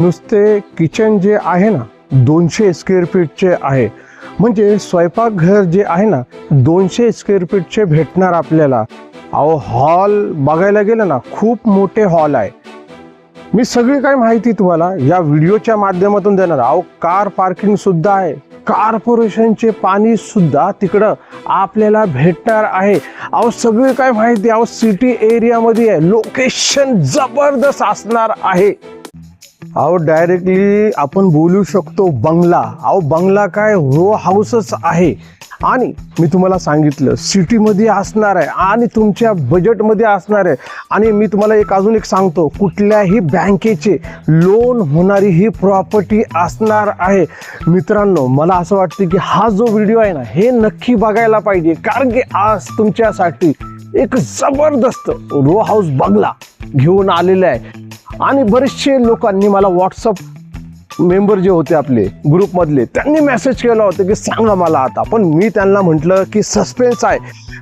नुसते किचन जे आहे ना दोनशे स्क्वेअर फीटचे आहे. म्हणजे स्वयंपाकघर जे आहे ना दोनशे स्क्वेअर फीटचे भेटणार आपल्याला. अहो हॉल बघायला गेलं ना खूप मोठे हॉल आहे. मी सगळी काय माहिती तुम्हाला? या व्हिडिओच्या माध्यमातून देणार. अहो कार पार्किंग सुद्धा आहे. कॉर्पोरेशनचे पाणी सुद्धा तिकडं आपल्याला भेटणार आहे. अहो सगळी काय माहिती? अहो सिटी एरियामध्ये आहे. लोकेशन जबरदस्त असणार आहे. अहो डायरेक्टली आपण बोलू शकतो बंगला. अहो बंगला काय रो हाऊसच आहे. आणि मी तुम्हाला सांगितलं सिटीमध्ये असणार आहे आणि तुमच्या बजेटमध्ये असणार आहे. आणि मी तुम्हाला एक अजून एक सांगतो कुठल्याही बँकेचे लोन होणारी ही प्रॉपर्टी असणार आहे. मित्रांनो मला असं वाटतं की हा जो व्हिडिओ आहे ना हे नक्की बघायला पाहिजे. कारण की आज तुमच्यासाठी एक जबरदस्त रो हाऊस बंगला घेऊन आलेला आहे. आणि बरेचसे लोकांनी मला व्हॉट्सअप मेंबर जे होते आपले ग्रुपमधले त्यांनी मेसेज केला होता की सांगा मला आता. पण मी त्यांना म्हटलं की सस्पेन्स आहे.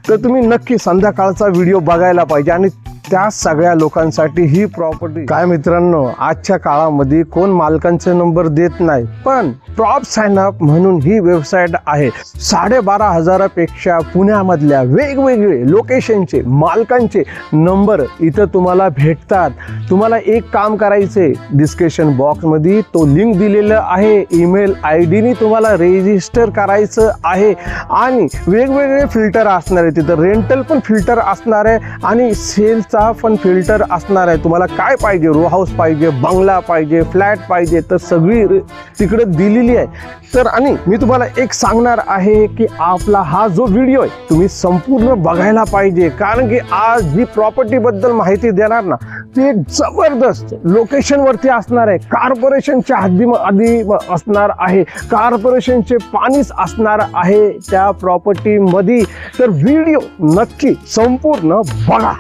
तर तुम्ही नक्की संध्याकाळचा व्हिडिओ बघायला पाहिजे आणि त्या सगळ्या लोकांसाठी ही प्रॉपर्टी काय मित्रांनो आजच्या काळामध्ये कोण मालकांचे नंबर देत नाही पण प्रॉप साइन अप म्हणून ही वेबसाईट आहे. साडेबारा हजारापेक्षा पुण्यामधल्या वेगवेगळे लोकेशनचे मालकांचे नंबर इथं तुम्हाला भेटतात. तुम्हाला एक काम करायचे डिस्क्रिप्शन बॉक्समध्ये तो लिंक दिलेलं आहे ईमेल आय डीनी तुम्हाला रेजिस्टर करायचं आहे. आणि वेगवेगळे फिल्टर असणार आहे तिथं रेंटल पण फिल्टर असणार आहे आणि सेलचा पण फिल्टर असणार आहे. तुम्हाला काय पाहिजे? रो हाऊस पाहिजे बंगला पाहिजे फ्लॅट पाहिजे तर सगळी तिकडे दिलेली आहे. तर आणि मी तुम्हाला एक सांगणार आहे की आपला हा जो व्हिडिओ आहे तुम्ही संपूर्ण बघायला पाहिजे. कारण की आज जी प्रॉपर्टी बद्दल माहिती देणार ना ती एक जबरदस्त लोकेशन वरती असणार आहे. कॉर्पोरेशनच्या हद्दी आधी असणार आहे. कॉर्पोरेशनचे पाणीच असणार आहे त्या प्रॉपर्टी मध्ये तर व्हिडिओ नक्की संपूर्ण बघा.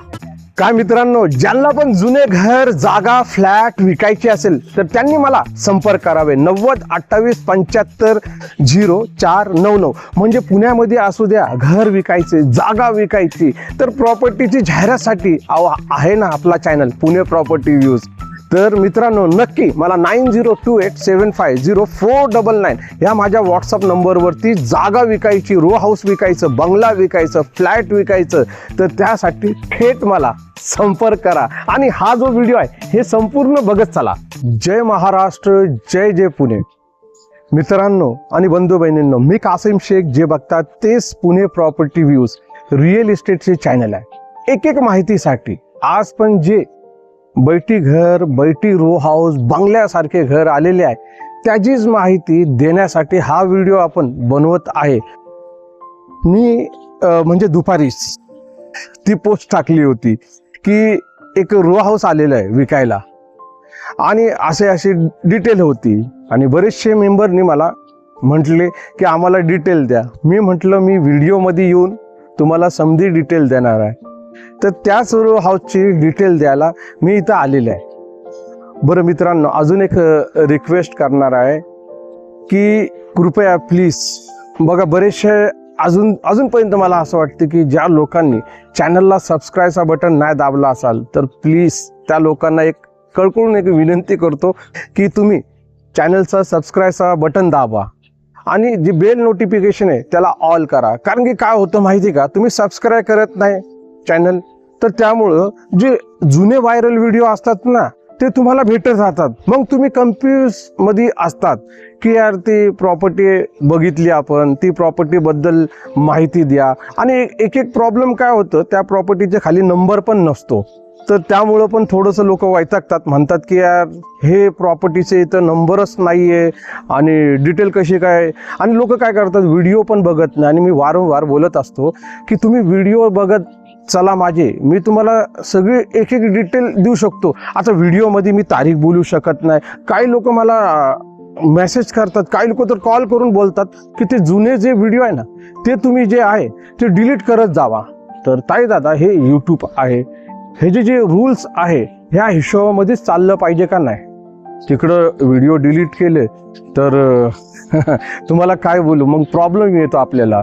काय मित्रांनो ज्यांना पण जुने घर जागा फ्लॅट विकायची असेल तर त्यांनी मला संपर्क करावे. नव्वद अठ्ठावीस पंच्याहत्तर झिरो चार नऊ नऊ. म्हणजे पुण्यामध्ये असू द्या घर विकायचे जागा विकायची तर प्रॉपर्टीची जाहिरातसाठी अहो, आहे ना आपला चॅनल पुणे प्रॉपर्टी व्ह्यूज तर मित्रांनो नक्की मला nine zero two eight seven five zero four double nine ह्या माझ्या व्हॉट्सअप नंबरवरती जागा विकायची रो हाऊस विकायचं बंगला विकायचं फ्लॅट विकायचं तर त्यासाठी थेट मला संपर्क करा. आणि हा जो व्हिडिओ आहे हे संपूर्ण बघत चला. जय महाराष्ट्र जय जय पुणे. मित्रांनो आणि बंधू बहिणींनो मी कासिम शेख जे बघतात तेच पुणे प्रॉपर्टी व्ह्यूज रिअल इस्टेटचे चॅनल आहे. एक एक माहितीसाठी आज पण जे बैठी घर बैठी रो हाऊस बंगल्यासारखे घर आलेले आहे. त्याचीच माहिती देण्यासाठी हा व्हिडिओ आपण बनवत आहे. मी म्हणजे दुपारीच ती पोस्ट टाकली होती की एक रो हाऊस आलेलं आहे विकायला. आणि असे अशी डिटेल होती. आणि बरेचसे मेंबरनी मला म्हटले की आम्हाला डिटेल द्या. मी म्हटलं मी व्हिडिओमध्ये येऊन तुम्हाला समधी डिटेल देणार आहे. तर त्या सर्व हाऊसची डिटेल द्यायला मी इथं आलेलं आहे. बरं मित्रांनो अजून एक रिक्वेस्ट करणार आहे की कृपया प्लीज बघा बरेचसे अजून अजूनपर्यंत मला असं वाटतं की ज्या लोकांनी चॅनलला सबस्क्राईबचा बटन नाही दाबला असाल तर प्लीज त्या लोकांना एक कळकळून एक विनंती करतो की तुम्ही चॅनलचा सबस्क्राईबचा बटन दाबा आणि जी बेल नोटिफिकेशन आहे त्याला ऑल करा. कारण की काय होतं माहिती आहे का? तुम्ही सबस्क्राईब करत नाही चॅनल तर त्यामुळं जे जुने व्हायरल व्हिडिओ असतात ना ते तुम्हाला भेटत राहतात. मग तुम्ही कन्फ्यूजमध्ये असतात की यार ती प्रॉपर्टी बघितली आपण ती प्रॉपर्टीबद्दल माहिती द्या. आणि एक एक एक प्रॉब्लेम काय होतं त्या प्रॉपर्टीच्या खाली नंबर पण नसतो. तर त्यामुळं पण थोडंसं लोक वैतागतात म्हणतात की यार हे प्रॉपर्टीचे इथं नंबरच नाही आहे आणि डिटेल कशी काय? आणि लोक काय करतात व्हिडिओ पण बघत नाही. आणि मी वारंवार बोलत असतो की तुम्ही व्हिडिओ बघत चला माझे मी तुम्हाला सगळी एक एक डिटेल देऊ शकतो. आता व्हिडिओमध्ये मी तारीख बोलू शकत नाही. काही लोक मला मेसेज करतात. काही लोक तर कॉल करून बोलतात की ते जुने जे व्हिडिओ आहे ना ते तुम्ही जे आहे ते डिलीट करत जावा. तर ताई दादा हे यूट्यूब आहे. हे जे जे रूल्स आहे ह्या हिशोबामध्येच चाललं पाहिजे का नाही? तिकडं व्हिडिओ डिलीट केले तर तुम्हाला काय बोलू? मग प्रॉब्लेम येतो आपल्याला.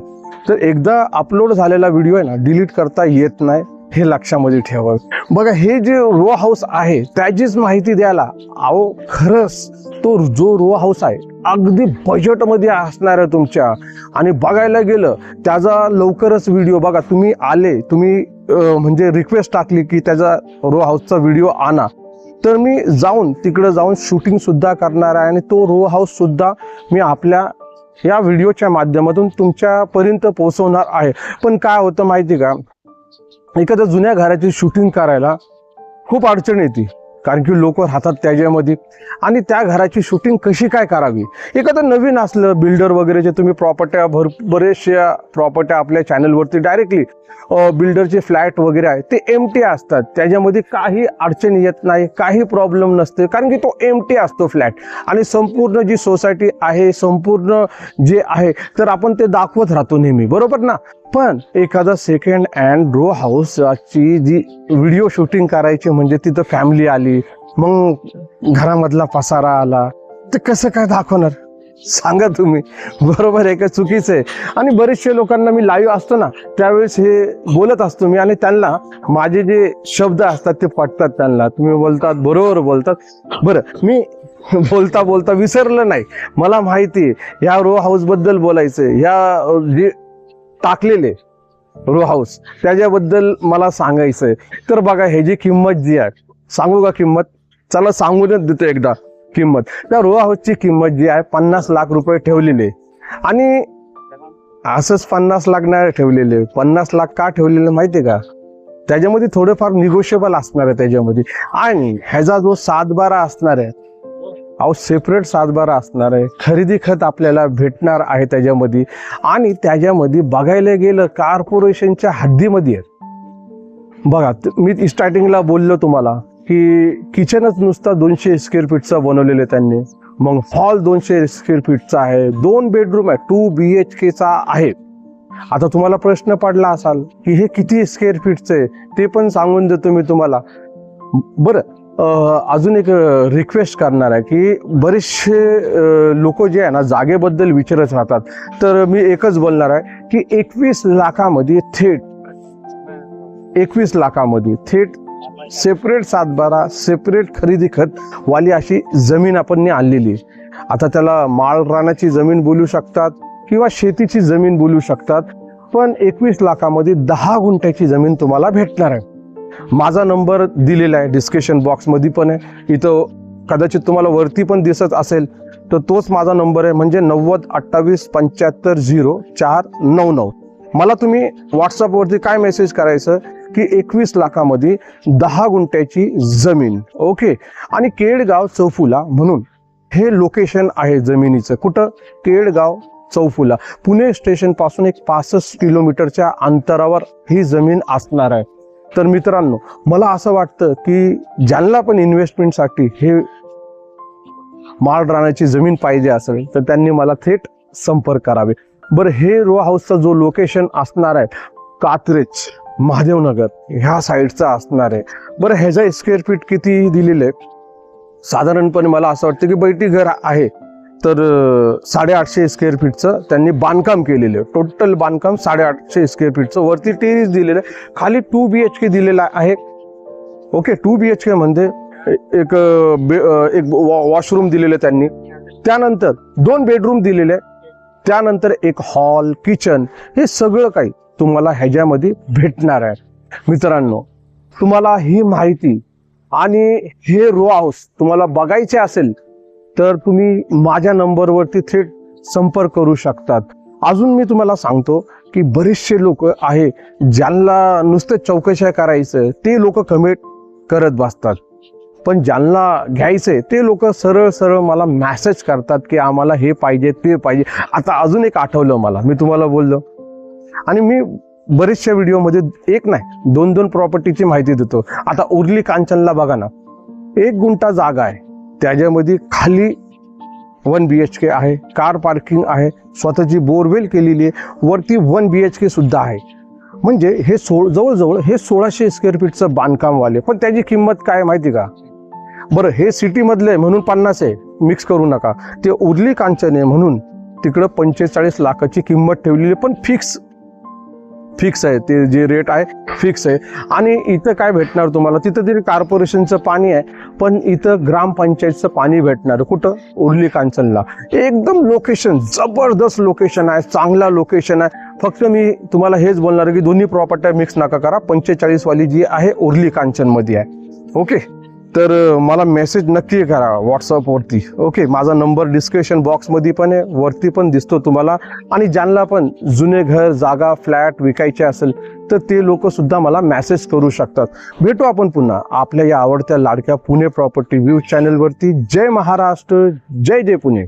तर एकदा अपलोड झालेला व्हिडिओ आहे ना डिलीट करता येत नाही हे लक्षामध्ये ठेवावं बघा हे जे रो हाऊस आहे त्याचीच माहिती द्यायला अहो खरंच तो जो रो हाऊस आहे अगदी बजेटमध्ये असणार आहे तुमच्या. आणि बघायला गेलं त्याचा लवकरच व्हिडिओ बघा तुम्ही आले तुम्ही म्हणजे रिक्वेस्ट टाकली की त्याचा रो हाऊसचा व्हिडिओ आणा. तर मी जाऊन तिकडं जाऊन शूटिंग सुद्धा करणार आहे आणि तो रो हाऊस सुद्धा मी आपल्या या व्हिडिओच्या माध्यमातून तुमच्यापर्यंत पोहोचवणार आहे. पण काय होतं माहिती का? एखाद्या जुन्या घराची शूटिंग करायला खूप अडचण येते. कारण की लोक राहतात त्याच्यामध्ये. आणि त्या घराची शूटिंग कशी काय करावी? एखादं नवीन असलं बिल्डर वगैरे जे तुम्ही प्रॉपर्ट्या भर बरेचशा प्रॉपर्ट्या आपल्या चॅनलवरती डायरेक्टली बिल्डरचे फ्लॅट वगैरे आहे ते एम टी असतात. त्याच्यामध्ये काही अडचण येत नाही काही प्रॉब्लेम नसते कारण की तो एम टी असतो फ्लॅट आणि संपूर्ण जी सोसायटी आहे संपूर्ण जे आहे तर आपण ते दाखवत राहतो नेहमी. बरोबर ना? पण एखादा सेकंड हँड रो हाऊसची जी व्हिडिओ शूटिंग करायची म्हणजे तिथं फॅमिली आली मग घरामधला पसारा आला ते कसं काय दाखवणार? सांगा तुम्ही. बरोबर आहे का? चुकीचं आहे. आणि बरेचशे लोकांना मी लाईव्ह असतो ना त्यावेळेस हे बोलत असतो मी आणि त्यांना माझे जे शब्द असतात ते पटतात त्यांना. तुम्ही बोलतात बरोबर बोलतात. बरं मी बोलता बोलता विसरलं नाही. मला माहिती आहे रो हाऊसबद्दल बोलायचं या जे टाकलेले रो हाऊस त्याच्याबद्दल मला सांगायचं आहे तर बघा हे जी किंमत जी आहे सांगू का किंमत? चला सांगूनच देतो एकदा किंमत. त्या रो हाऊसची किंमत जी आहे पन्नास लाख रुपये ठेवलेली आणि असंच पन्नास लाख नाही ठेवलेले. पन्नास लाख का ठेवलेले माहितीये का? त्याच्यामध्ये थोडेफार निगोशिएबल असणार आहे त्याच्यामध्ये. आणि ह्याचा जो सातबारा असणार आहे अहो सेपरेट सातबारा असणार आहे. खरेदी खत आपल्याला भेटणार आहे त्याच्यामध्ये. आणि त्याच्यामध्ये बघायला गेलं कॉर्पोरेशनच्या हद्दीमध्ये आहे बघा मी स्टार्टिंगला बोललो तुम्हाला की किचनच नुसता दोनशे स्क्वेअर फीटचा बनवलेलं आहे त्यांनी. मग हॉल दोनशे स्क्वेअर फीटचा आहे. दोन बेडरूम आहे. टू बी एच केचा आहे. आता तुम्हाला प्रश्न पडला असाल की हे किती स्क्वेअर फीटचं आहे? ते पण सांगून देतो मी तुम्हाला. बरं अजून एक रिक्वेस्ट करणार आहे की बरेचसे लोक जे आहे ना जागेबद्दल विचारत राहतात तर मी एकच बोलणार आहे की एकवीस लाखामध्ये थेट एकवीस लाखामध्ये थेट सेपरेट सातबारा सेपरेट खरेदी खत वाली अशी जमीन आपण आणलेली आहे. आता त्याला माळ रानाची जमीन बोलू शकतात किंवा शेतीची जमीन बोलू शकतात पण एकवीस लाखामध्ये दहा गुंठ्याची जमीन तुम्हाला भेटणार आहे माझा नंबर दिलेला आहे डिस्क्रिप्शन बॉक्समध्ये पण आहे. इथं कदाचित तुम्हाला वरती पण दिसत असेल तर तोच माझा नंबर आहे म्हणजे नव्वद अठ्ठावीस पंच्याहत्तर झिरो चार नऊ नऊ. मला तुम्ही व्हॉट्सअपवरती काय मेसेज करायचं? की एकवीस लाखामध्ये दहा गुंठ्याची जमीन. ओके आणि केळगाव चौफुला म्हणून हे लोकेशन आहे जमिनीचं. कुठं? केळगाव चौफुला. पुणे स्टेशनपासून एक पासष्ट किलोमीटरच्या अंतरावर ही जमीन असणार आहे. तर मित्रांनो मला असं वाटतं की ज्यांना पण इन्व्हेस्टमेंटसाठी हे माळ राहण्याची जमीन पाहिजे असेल तर त्यांनी मला थेट संपर्क करावे. बरं हे रो हाऊसचं जो लोकेशन असणार आहे कात्रेज महादेवनगर ह्या साईडचा असणार आहे. बरं ह्याचा स्क्वेअर फीट किती दिलेलं? आहे साधारणपणे मला असं वाटतं की बैठी घर आहे. तर साडेआठशे स्क्वेअर फीटचं त्यांनी बांधकाम केलेलं. आहे टोटल बांधकाम साडेआठशे स्क्वेअर फीटचं वरती टेरिस दिलेलं आहे. खाली टू बी एच के दिलेला आहे. Okay two B H K म्हणजे एक बे- एक वॉशरूम दिलेलं आहे त्यांनी. त्यानंतर दोन बेडरूम दिलेले आहे. त्यानंतर एक हॉल किचन हे सगळं काही तुम्हाला ह्याच्यामध्ये भेटणार आहे. मित्रांनो तुम्हाला ही माहिती आणि हे रो हाऊस तुम्हाला बघायचे असेल तर तुम्ही माझ्या नंबरवरती थेट संपर्क करू शकतात. अजून मी तुम्हाला सांगतो की बरेचसे लोक आहे ज्यांना नुसतं चौकशा करायचं ते लोक कमेंट करत बसतात. पण ज्यांना घ्यायचंय ते लोक सरळ सरळ मला मॅसेज करतात की आम्हाला हे पाहिजे ते पाहिजे. आता अजून एक आठवलं मला मी तुम्हाला बोललो. आणि मी बरेचशा व्हिडिओमध्ये एक नाही दोन दोन प्रॉपर्टीची माहिती देतो. आता उर्ली कांचनला बघा ना एक गुंठा जागा आहे. त्याच्यामध्ये खाली वन बी एच के आहे कार पार्किंग आहे स्वतःची बोरवेल केलेली आहे वरती वन बी एच के सुद्धा आहे. म्हणजे हे सो जवळजवळ हे सोळाशे स्क्वेअर फीटचं बांधकामवाले पण त्याची किंमत काय माहिती का? बरं हे सिटीमधलं आहे म्हणून पन्नास आहे. मिक्स करू नका. ते उरली कांचन आहे म्हणून तिकडं पंचेचाळीस लाखाची किंमत ठेवलेली आहे, पण फिक्स फिक्स आहे ते जे रेट आहे फिक्स आहे. आणि इथं काय भेटणार तुम्हाला? तिथं तरी कॉर्पोरेशनचं पाणी आहे पण इथं ग्रामपंचायतचं पाणी भेटणार. कुठं? उर्ली कांचनला. एकदम लोकेशन जबरदस्त लोकेशन आहे चांगला लोकेशन आहे. फक्त मी तुम्हाला हेच बोलणार की दोन्ही प्रॉपर्ट्या मिक्स नका करा. पंचेचाळीसवाली जी आहे उर्ली कांचनमध्ये आहे. ओके तर मला मेसेज नक्की करा व्हॉट्सअपवरती ओके माझा नंबर डिस्क्रिप्शन बॉक्समध्ये पण आहे वरती पण दिसतो तुम्हाला. आणि ज्यांना पण जुने घर जागा फ्लॅट विकायचे असेल तर ते लोकसुद्धा मला मेसेज करू शकतात. भेटू आपण पुन्हा आपल्या या आवडत्या लाडक्या पुणे प्रॉपर्टी व्ह्यू चॅनलवरती जय महाराष्ट्र जय जय पुणे.